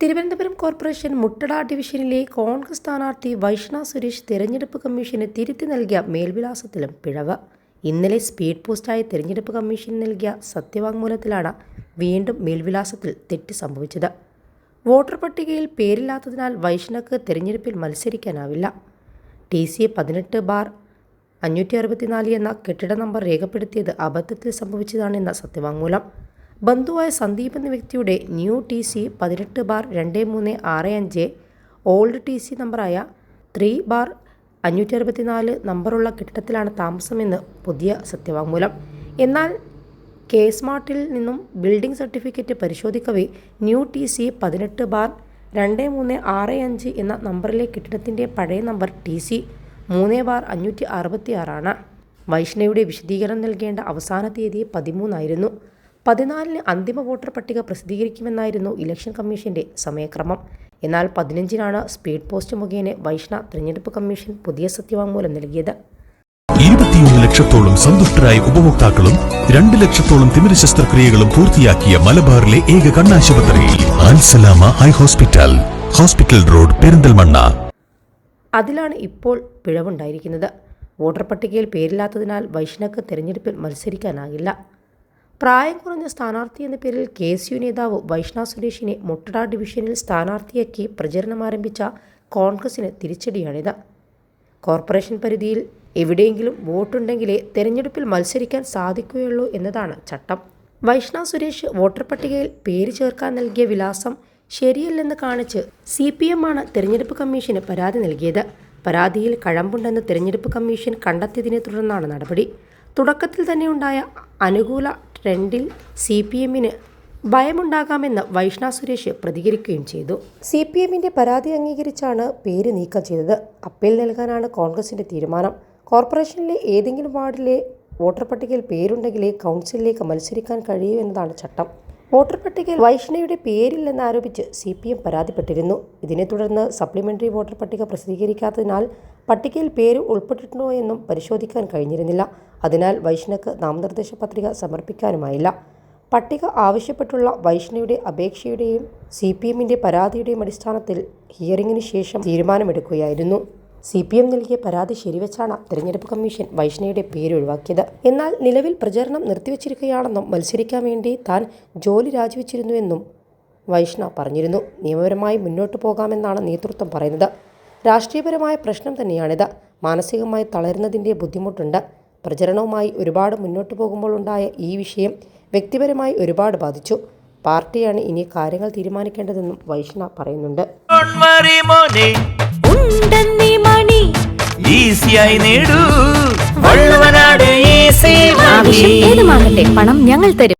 Thiruvananthapuram corporation മുട്ടട ഡിവിഷനിലെ കോൺഗ്രസ് സ്ഥാനാർത്ഥി വൈഷ്ണ സുരേഷ് തിരഞ്ഞെടുപ്പ് കമ്മീഷന് തിരുത്തി നൽകിയ മേൽവിലാസത്തിലും പിഴവ്. ഇന്നലെ സ്പീഡ് പോസ്റ്റായി തിരഞ്ഞെടുപ്പ് കമ്മീഷൻ നൽകിയ സത്യവാങ്മൂലത്തിലാണ് വീണ്ടും മേൽവിലാസത്തിൽ തെറ്റ് സംഭവിച്ചത്. വോട്ടർ പട്ടികയിൽ പേരില്ലാത്തതിനാൽ വൈഷ്ണക്ക് തിരഞ്ഞെടുപ്പിൽ മത്സരിക്കാനാവില്ല. ടി സി പതിനെട്ട് ബാർ അഞ്ഞൂറ്റി അറുപത്തിനാല് എന്ന കെട്ടിട നമ്പർ രേഖപ്പെടുത്തിയത് അബദ്ധത്തിൽ സംഭവിച്ചതാണെന്ന സത്യവാങ്മൂലം. ബന്ധുവായ സന്ദീപ് എന്ന വ്യക്തിയുടെ ന്യൂ ടി സി പതിനെട്ട് ബാർ രണ്ട് മൂന്ന് ആറ് അഞ്ച് ഓൾഡ് ടി സി നമ്പറായ ത്രീ ബാർ അഞ്ഞൂറ്റി അറുപത്തിനാല് നമ്പറുള്ള കെട്ടിടത്തിലാണ് താമസമെന്ന് പുതിയ സത്യവാങ്മൂലം. എന്നാൽ കെ സ്മാർട്ടിൽ നിന്നും ബിൽഡിംഗ് സർട്ടിഫിക്കറ്റ് പരിശോധിക്കവേ ന്യൂ ടി സി പതിനെട്ട് ബാർ രണ്ട് മൂന്ന് ആറ് അഞ്ച് എന്ന നമ്പറിലെ കെട്ടിടത്തിന്റെ പഴയ നമ്പർ ടി സി മൂന്ന് ബാർ അഞ്ഞൂറ്റി അറുപത്തി ആറാണ് വൈഷ്ണയുടെ വിശദീകരണം നൽകേണ്ട അവസാന തീയതി പതിമൂന്നായിരുന്നു. പതിനാലിന് അന്തിമ വോട്ടർ പട്ടിക പ്രസിദ്ധീകരിക്കുമെന്നായിരുന്നു ഇലക്ഷൻ കമ്മീഷന്റെ സമയക്രമം. എന്നാൽ പതിനഞ്ചിനാണ് സ്പീഡ് പോസ്റ്റ് മുഖേന വൈഷ്ണ തിരഞ്ഞെടുപ്പ് കമ്മീഷൻ പുതിയ സത്യവാങ്മൂലം നൽകിയത്. ഇരുപത്തിയൊന്ന് ലക്ഷത്തോളം സന്തുഷ്ടരായ ഉപഭോക്താക്കളും രണ്ട് ലക്ഷത്തോളം തിമിര ശസ്ത്രക്രിയകളും പൂർത്തിയാക്കിയ മലബാറിലെ ഏക കണ്ണാശുപത്രി Ansalama high hospital hospital road Perinthalmanna. അതിലാണ് ഇപ്പോൾ പിഴവുണ്ടായിരിക്കുന്നത്. വോട്ടർ പട്ടികയിൽ പേരില്ലാത്തതിനാൽ വൈഷ്ണക്ക് തെരഞ്ഞെടുപ്പിൽ മത്സരിക്കാനാകില്ല. പ്രായം കുറഞ്ഞ സ്ഥാനാർത്ഥി എന്ന പേരിൽ കെ എസ് യു നേതാവ് വൈഷ്ണ സുരേഷിനെ മുട്ടട ഡിവിഷനിൽ സ്ഥാനാർത്ഥിയാക്കി പ്രചരണം ആരംഭിച്ച കോൺഗ്രസിന് തിരിച്ചടിയാണിത്. കോർപ്പറേഷൻ പരിധിയിൽ എവിടെയെങ്കിലും വോട്ടുണ്ടെങ്കിലേ തെരഞ്ഞെടുപ്പിൽ മത്സരിക്കാൻ സാധിക്കുകയുള്ളൂ എന്നതാണ് ചട്ടം. വൈഷ്ണ സുരേഷ് വോട്ടർ പട്ടികയിൽ പേര് ചേർക്കാൻ നൽകിയ വിലാസം ശരിയല്ലെന്ന് കാണിച്ച് സി പി എം ആണ് തെരഞ്ഞെടുപ്പ് കമ്മീഷന് പരാതി നൽകിയത്. പരാതിയിൽ കഴമ്പുണ്ടെന്ന് തെരഞ്ഞെടുപ്പ് കമ്മീഷൻ കണ്ടെത്തിയതിനെ തുടർന്നാണ് നടപടി. തുടക്കത്തിൽ തന്നെ ഉണ്ടായ അനുകൂല ട്രെൻഡിൽ സി പി എമ്മിന് ഭയമുണ്ടാകാമെന്ന് വൈഷ്ണ സുരേഷ് പ്രതികരിക്കുകയും ചെയ്തു. സി പി എമ്മിന്റെ പരാതി അംഗീകരിച്ചാണ് പേര് നീക്കം ചെയ്തത്. അപ്പീൽ നൽകാനാണ് കോൺഗ്രസിന്റെ തീരുമാനം. കോർപ്പറേഷനിലെ ഏതെങ്കിലും വാർഡിലെ വോട്ടർ പട്ടികയിൽ പേരുണ്ടെങ്കിലേ കൗൺസിലിലേക്ക് മത്സരിക്കാൻ കഴിയൂ എന്നതാണ് ചട്ടം. വോട്ടർ പട്ടികയിൽ വൈഷ്ണയുടെ പേരില്ലെന്ന് ആരോപിച്ച് സി പി എം പരാതിപ്പെട്ടിരുന്നു. ഇതിനെ തുടർന്ന് സപ്ലിമെന്ററി വോട്ടർ പട്ടിക പ്രസിദ്ധീകരിക്കാത്തതിനാൽ പട്ടികയിൽ പേര് ഉൾപ്പെട്ടിട്ടുണ്ടോ എന്നും പരിശോധിക്കാൻ കഴിഞ്ഞിരുന്നില്ല. അതിനാൽ വൈഷ്ണക്ക് നാമനിർദ്ദേശ പത്രിക സമർപ്പിക്കാനുമായില്ല. പട്ടിക ആവശ്യപ്പെട്ടുള്ള വൈഷ്ണയുടെ അപേക്ഷയുടെയും സി പി എമ്മിന്റെ പരാതിയുടെയും അടിസ്ഥാനത്തിൽ ഹിയറിംഗിന് ശേഷം തീരുമാനമെടുക്കുകയായിരുന്നു. സി പി എം നൽകിയ പരാതി ശരിവെച്ചാണ് തെരഞ്ഞെടുപ്പ് കമ്മീഷൻ വൈഷ്ണയുടെ പേര് ഒഴിവാക്കിയത്. എന്നാൽ നിലവിൽ പ്രചരണം നിർത്തിവച്ചിരിക്കുകയാണെന്നും മത്സരിക്കാൻ വേണ്ടി താൻ ജോലി രാജിവെച്ചിരുന്നുവെന്നും വൈഷ്ണ പറഞ്ഞിരുന്നു. നിയമപരമായി മുന്നോട്ടു പോകാമെന്നാണ് നേതൃത്വം പറയുന്നത്. രാഷ്ട്രീയപരമായ പ്രശ്നം തന്നെയാണിത്. മാനസികമായി തളരുന്നതിന്റെ ബുദ്ധിമുട്ടുണ്ട്. പ്രചരണവുമായി ഒരുപാട് മുന്നോട്ട് പോകുമ്പോൾ ഉണ്ടായ ഈ വിഷയം വ്യക്തിപരമായി ഒരുപാട് ബാധിച്ചു. പാർട്ടിയാണ് ഇനി കാര്യങ്ങൾ തീരുമാനിക്കേണ്ടതെന്നും വൈഷ്ണ പറയുന്നുണ്ട്. പണം ഞങ്ങൾ തരും.